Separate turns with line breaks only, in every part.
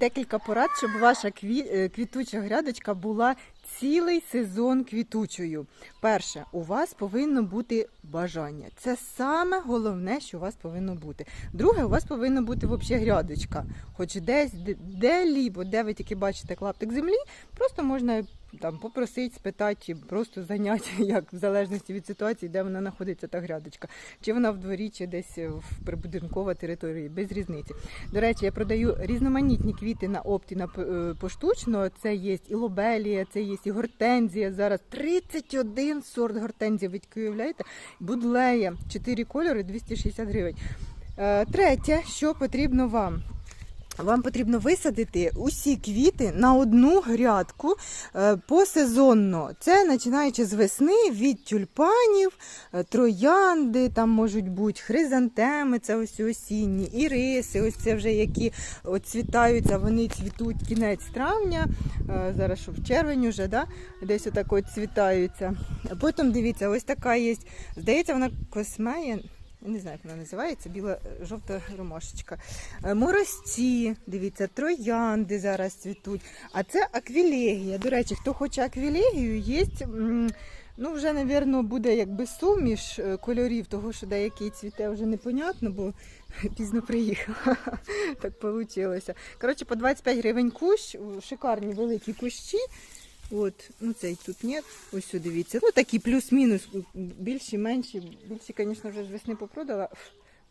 Декілька порад, щоб ваша е, квітуча грядочка була цілий сезон квітучою. Перше, у вас повинно бути бажання. Це саме головне, що у вас повинно бути. Друге, у вас повинна бути взагалі грядочка. Хоч десь, де, де-лібо, де ви тільки бачите клаптик землі, просто можна там попросити, спитати, чи просто зайняти, як в залежності від ситуації, де вона знаходиться, та грядочка. Чи вона в дворі, чи десь в прибудинкова території, без різниці. До речі, я продаю різноманітні квіти на опті на е, поштучно. Це є і лобелія, це є і гортензія. Зараз 31 сорт гортензії. Ви уявляєте? Будлея, 4 кольори, 260 гривень. Е, Третє, що потрібно вам. Вам потрібно висадити усі квіти на одну грядку е, посезонно. Це починаючи з весни від тюльпанів, е, троянди, там можуть бути хризантеми, це ось осінні, іриси, ось це вже які цвітаються, вони цвітуть кінець травня, е, зараз що в червень вже, да? десь отак от цвітаються. Потім дивіться, ось така є, здається, вона космея. Не знаю, як вона називається, біла е, жовта ромашечка. Е, Морозці, дивіться, троянди зараз цвітуть. А це аквілегія. До речі, хто хоче аквілегію, є. Ну, вже, напевно, буде якби суміш е, кольорів, того, що деякий цвіте вже непонятно, бо пізно приїхала. Так вийшло. Коротше, по 25 гривень кущ, шикарні великі кущі. От, ну цей тут ні. Ось сюди дивіться. Ну такі плюс-мінус, більші, менші. Більші, звісно, вже з весни попродала.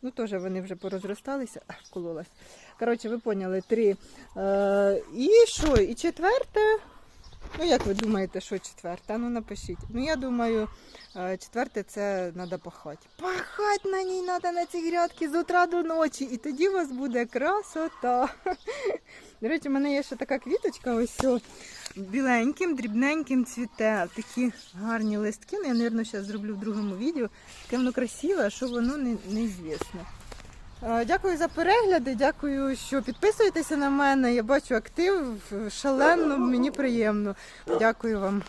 Ну, теж вони вже порозросталися, а, вкололась. Коротше, ви поняли, три. Е, і що? І четверте. Ну, як ви думаєте, що четверте? Ну напишіть. Ну, я думаю, е, четверте це треба пахати. Пахати на ній треба на цій грядці з утра до ночі, і тоді у вас буде красота. До речі, у мене є ще така квіточка, ось о, біленьким, дрібненьким цвіте. Такі гарні листки. Ну, я, мабуть, зараз зроблю в другому відео. Таке воно красиве, а що воно не, неізвісно. Е, Дякую за перегляди, дякую, що підписуєтеся на мене. Я бачу актив шалено, мені приємно. Дякую вам.